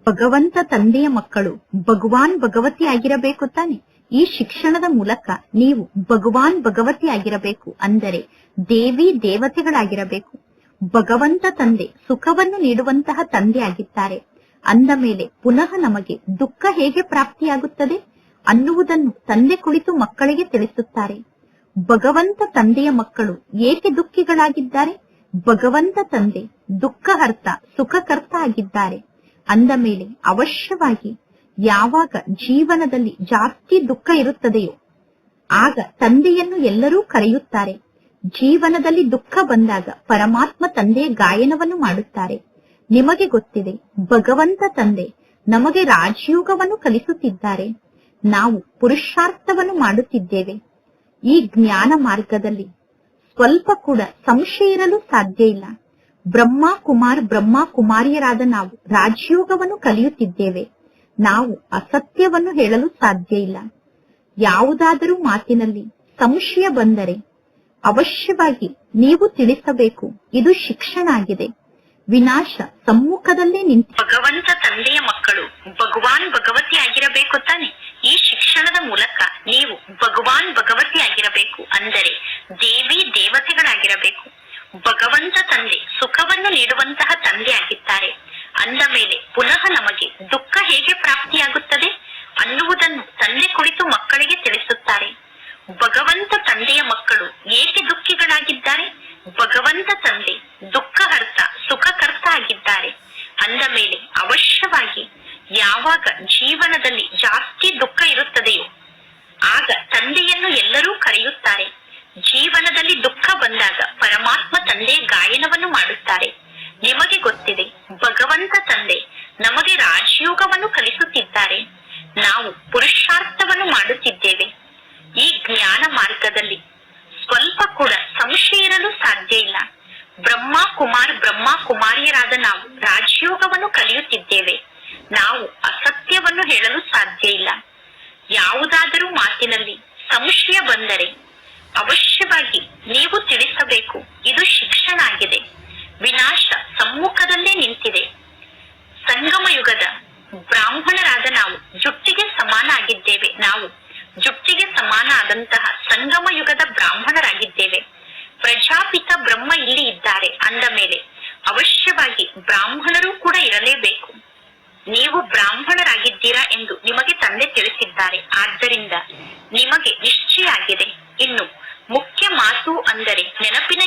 ಭಗವಂತ ತಂದೆಯ ಮಕ್ಕಳು ಭಗವಾನ್ ಭಗವತಿ ಆಗಿರಬೇಕು ತಾನೆ. ಈ ಶಿಕ್ಷಣದ ಮೂಲಕ ನೀವು ಭಗವಾನ್ ಭಗವತಿ ಆಗಿರಬೇಕು ಅಂದರೆ ದೇವಿ ದೇವತೆಗಳಾಗಿರಬೇಕು. ಭಗವಂತ ತಂದೆ ಸುಖವನ್ನು ನೀಡುವಂತಹ ತಂದೆ ಆಗಿದ್ದಾರೆ. ಅಂದ ಮೇಲೆ ಪುನಃ ನಮಗೆ ದುಃಖ ಹೇಗೆ ಪ್ರಾಪ್ತಿಯಾಗುತ್ತದೆ ಅನ್ನುವುದನ್ನು ತಂದೆ ಕುಳಿತು ಮಕ್ಕಳಿಗೆ ತಿಳಿಸುತ್ತಾರೆ. ಭಗವಂತ ತಂದೆಯ ಮಕ್ಕಳು ಏಕೆ ದುಃಖಿಗಳಾಗಿದ್ದಾರೆ? ಭಗವಂತ ತಂದೆ ದುಃಖ ಅರ್ಥ ಸುಖಕರ್ತ ಆಗಿದ್ದಾರೆ. ಅಂದ ಮೇಲೆ ಅವಶ್ಯವಾಗಿ ಯಾವಾಗ ಜೀವನದಲ್ಲಿ ಜಾಸ್ತಿ ದುಃಖ ಇರುತ್ತದೆಯೋ, ಆಗ ತಂದೆಯನ್ನು ಎಲ್ಲರೂ ಕರೆಯುತ್ತಾರೆ. ಜೀವನದಲ್ಲಿ ದುಃಖ ಬಂದಾಗ ಪರಮಾತ್ಮ ತಂದೆಯ ಗಾಯನವನ್ನು ಮಾಡುತ್ತಾರೆ. ನಿಮಗೆ ಗೊತ್ತಿದೆ, ಭಗವಂತ ತಂದೆ ನಮಗೆ ರಾಜಯೋಗವನ್ನು ಕಲಿಸುತ್ತಿದ್ದಾರೆ. ನಾವು ಪುರುಷಾರ್ಥವನ್ನು ಮಾಡುತ್ತಿದ್ದೇವೆ. ಈ ಜ್ಞಾನ ಮಾರ್ಗದಲ್ಲಿ ಸ್ವಲ್ಪ ಕೂಡ ಸಂಶಯ ಇರಲು ಸಾಧ್ಯ ಇಲ್ಲ. ಬ್ರಹ್ಮ ಕುಮಾರ್ ಬ್ರಹ್ಮ ಕುಮಾರಿಯರಾದ ನಾವು ರಾಜಯೋಗವನ್ನು ಕಲಿಯುತ್ತಿದ್ದೇವೆ. ನಾವು ಅಸತ್ಯವನ್ನು ಹೇಳಲು ಸಾಧ್ಯ ಇಲ್ಲ. ಯಾವುದಾದರೂ ಮಾತಿನಲ್ಲಿ ಸಂಶಯ ಬಂದರೆ ಅವಶ್ಯವಾಗಿ ನೀವು ತಿಳಿಸಬೇಕು. ಇದು ಶಿಕ್ಷಣ ಆಗಿದೆ ವಿನಾಶ ಸಮ್ಮುಖದಲ್ಲೇ ನಿಂತ ಭಗವಂತ ತಂದೆಯ ಮಕ್ಕಳು ಭಗವಾನ್ ಭಗವತಿ ಆಗಿರಬೇಕು ತಾನೆ. ಈ ಶಿಕ್ಷಣದ ಮೂಲಕ ನೀವು ಭಗವಾನ್ ಭಗವತಿ ಆಗಿರಬೇಕು ಅಂದರೆ ದೇವಿ ದೇವತೆಗಳಾಗಿರಬೇಕು. ಭಗವಂತ ತಂದೆ ಸುಖವನ್ನು ನೀಡುವಂತಹ ತಂದೆ ಆಗಿದ್ದಾರೆ ಅಂದ ಮೇಲೆ ಪುನಃ ನಮಗೆ ದುಃಖ ಹೇಗೆ ಪ್ರಾಪ್ತಿಯಾಗುತ್ತದೆ ಅನ್ನುವುದನ್ನು ತಂದೆ ಕುಳಿತು ಮಕ್ಕಳಿಗೆ ತಿಳಿಸುತ್ತಾರೆ ಭಗವಂತ ತಂದೆಯ ಮಕ್ಕಳು ಏಕೆ ದುಃಖಿಗಳಾಗಿದ್ದಾರೆ ಭಗವಂತ ತಂದೆ ದುಃಖಹರ್ತ ಸುಖಕರ್ತ ಆಗಿದ್ದಾರೆ ಅಂದ ಮೇಲೆ ಅವಶ್ಯವಾಗಿ ಯಾವಾಗ ಜೀವನದಲ್ಲಿ ಜಾಸ್ತಿ ದುಃಖ ಇರುತ್ತದೆಯೋ ಆಗ ತಂದೆಯನ್ನು ಎಲ್ಲರೂ ಕರೆಯುತ್ತಾರೆ ಜೀವನದಲ್ಲಿ ದುಃಖ ಬಂದಾಗ ಪರಮಾತ್ಮ ತಂದೆ ಗಾಯನವನ್ನು ಮಾಡುತ್ತಾರೆ ನಿಮಗೆ ಗೊತ್ತಿದೆ ಭಗವಂತ ತಂದೆ ನಮಗೆ ರಾಜಯೋಗವನ್ನು ಕಲಿಸುತ್ತಿದ್ದಾರೆ ನಾವು ಪುರುಷಾರ್ಥವನ್ನು ಮಾಡುತ್ತಿದ್ದೇವೆ ಈ ಜ್ಞಾನ ಮಾರ್ಗದಲ್ಲಿ ಸ್ವಲ್ಪ ಕೂಡ ಸಂಶಯ ಇರಲು ಸಾಧ್ಯ ಇಲ್ಲ ಬ್ರಹ್ಮ ಕುಮಾರ್ ಬ್ರಹ್ಮ ಕುಮಾರಿಯರಾದ ನಾವು ರಾಜಯೋಗವನ್ನು ಕಲಿಯುತ್ತಿದ್ದೇವೆ ನಾವು ಅಸತ್ಯವನ್ನು ಹೇಳಲು ಸಾಧ್ಯ ಇಲ್ಲ ಯಾವುದಾದರೂ ಮಾತಿನಲ್ಲಿ ಸಂಶಯ ಬಂದರೆ ಅವಶ್ಯವಾಗಿ ನೀವು ತಿಳಿಸಬೇಕು ಇದು ಶಿಕ್ಷಣ ಆಗಿದೆ ವಿನಾಶ ಸಮ್ಮುಖದಲ್ಲೇ ನಿಂತಿದೆ ಸಂಗಮ ಯುಗದ ಬ್ರಾಹ್ಮಣರಾದ ನಾವು ಜುಟ್ಟಿಗೆ ಸಮಾನ ಆಗಿದ್ದೇವೆ ನಾವು ಜುಟ್ಟಿಗೆ ಸಮಾನ ಆದಂತಹ ಸಂಗಮ ಯುಗದ ಬ್ರಾಹ್ಮಣರಾಗಿದ್ದೇವೆ ಪ್ರಜಾಪಿತ ಬ್ರಹ್ಮ ಇಲ್ಲಿ ಇದ್ದಾರೆ ಅಂದ ಮೇಲೆ ಅವಶ್ಯವಾಗಿ ಬ್ರಾಹ್ಮಣರು ಕೂಡ ಇರಲೇಬೇಕು ನೀವು ಬ್ರಾಹ್ಮಣರಾಗಿದ್ದೀರಾ ಎಂದು ನಿಮಗೆ ತಂದೆ ತಿಳಿಸಿದ್ದಾರೆ ಆದ್ದರಿಂದ ನಿಮಗೆ ನಿಶ್ಚಯ ಆಗಿದೆ ಇನ್ನು ಮುಖ್ಯ ಮಾತು ಅಂದರೆ ನೆನಪಿನ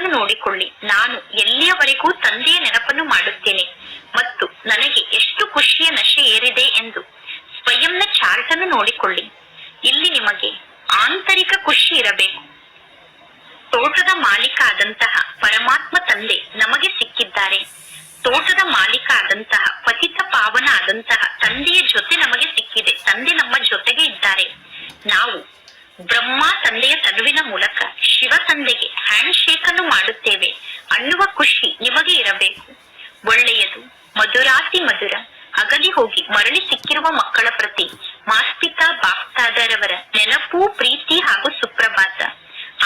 ಯಾತ್ರೆ ನೋಡಿಕೊಳ್ಳಿ. ನಾನು ಹಾಗೂ ತಂದೆಯ ನೆನಪನ್ನು ಮಾಡುತ್ತೇನೆ. ಮತ್ತು ನನಗೆ ಎಷ್ಟು ಖುಷಿಯ ನಶೆ ಏರಿದೆ ಎಂದು ಸ್ವಯಂನ ಚಾರ್ಟ್ ಅನ್ನು ನೋಡಿಕೊಳ್ಳಿ. ಇಲ್ಲಿ ನಿಮಗೆ ಆಂತರಿಕ ಖುಷಿ ಇರಬೇಕು. ತೋಟದ ಮಾಲೀಕ ಆದಂತಹ ಪರಮಾತ್ಮ ತಂದೆ ನಮಗೆ ಸಿಕ್ಕಿದ್ದಾರೆ. ತೋಟದ ಮಾಲೀಕ ಆದಂತಹ ಪತಿತ ಪಾವನ ಆದಂತಹ ತಂದೆಯ ಜೊತೆ ನಮಗೆ ಸಿಕ್ಕಿದೆ. ತಂದೆ ನಮ್ಮ ಜೊತೆಗೆ ಇದ್ದಾರೆ. ನಾವು ಬ್ರಹ್ಮ ತಂದೆಯ ತನುವಿನ ಮೂಲಕ ಶಿವ ತಂದೆಗೆ ಹ್ಯಾಂಡ್ ಶೇಕ್ ಅನ್ನು ಮಾಡುತ್ತೇವೆ. ಅನ್ನುವ ಖುಷಿ ನಿಮಗೆ ಇರಬೇಕು. ಒಳ್ಳೆಯದು, ಮಧುರಾತಿ ಮಧುರ ಅಗಲಿ ಹೋಗಿ ಮರಳಿ ಸಿಕ್ಕಿರುವ ಮಕ್ಕಳ ಪ್ರತಿ ಮಾಸ್ಪಿತಾ ಬಾಪ್ತಾದರವರ ನೆನಪು, ಪ್ರೀತಿ ಹಾಗೂ ಸುಪ್ರಭಾತ.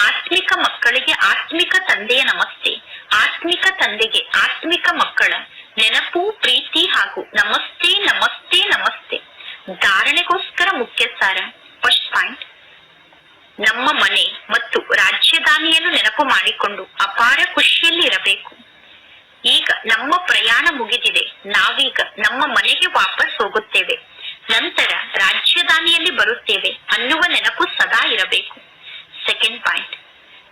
ಆತ್ಮಿಕ ಮಕ್ಕಳಿಗೆ ಆತ್ಮಿಕ ತಂದೆಯ ನಮಸ್ತೆ, ಆತ್ಮಿಕ ತಂದೆಗೆ ಆತ್ಮಿಕ ಮಕ್ಕಳ ನೆನಪು, ಪ್ರೀತಿ ಹಾಗೂ ನಮಸ್ತೆ ನಮಸ್ತೆ ನಮಸ್ತೆ. ಧಾರಣೆಗೋಸ್ಕರ ಮುಖ್ಯ ಸಾರ ಫಸ್ಟ್ ಪಾಯಿಂಟ್ ನಮ್ಮ ಮನೆ ಮತ್ತು ರಾಜ್ಯಧಾನಿಯನ್ನು ನೆನಪು ಮಾಡಿಕೊಂಡು ಅಪಾರ ಖುಷಿಯಲ್ಲಿ ಇರಬೇಕು. ಈಗ ನಮ್ಮ ಪ್ರಯಾಣ ಮುಗಿದಿದೆ. ನಾವೀಗ ನಮ್ಮ ಮನೆಗೆ ವಾಪಸ್ ಹೋಗುತ್ತೇವೆ. ನಂತರ ರಾಜ್ಯಧಾನಿಯಲ್ಲಿ ಬರುತ್ತೇವೆ ಅನ್ನುವ ನೆನಪು ಸದಾ ಇರಬೇಕು. ಸೆಕೆಂಡ್ ಪಾಯಿಂಟ್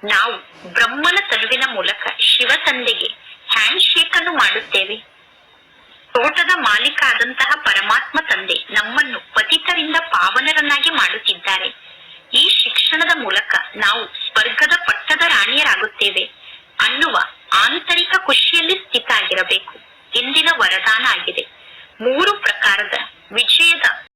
ನಾವು ಬ್ರಹ್ಮನ ತನುವಿನ ಮೂಲಕ ಶಿವ ತಂದೆಗೆ ಹ್ಯಾಂಡ್ ಶೇಕ್ ಅನ್ನು ಮಾಡುತ್ತೇವೆ. ತೋಟದ ಮಾಲೀಕ ಆದಂತಹ ಪರಮಾತ್ಮ ತಂದೆ ನಮ್ಮನ್ನು ಪತಿತರಿಂದ ಪಾವನರನ್ನಾಗಿ ಮಾಡುತ್ತಿದ್ದಾರೆ. ಈ ಶಿಕ್ಷಣದ ಮೂಲಕ ನಾವು ಸ್ವರ್ಗದ ಪಟ್ಟದ ರಾಣಿಯರಾಗುತ್ತೇವೆ ಅನ್ನುವ ಆಂತರಿಕ ಖುಷಿಯಲ್ಲಿ ಸ್ಥಿತ ಆಗಿರಬೇಕು ಇಂದಿನ ವರದಾನ ಆಗಿದೆ. ಮೂರು ಪ್ರಕಾರದ ವಿಜಯದ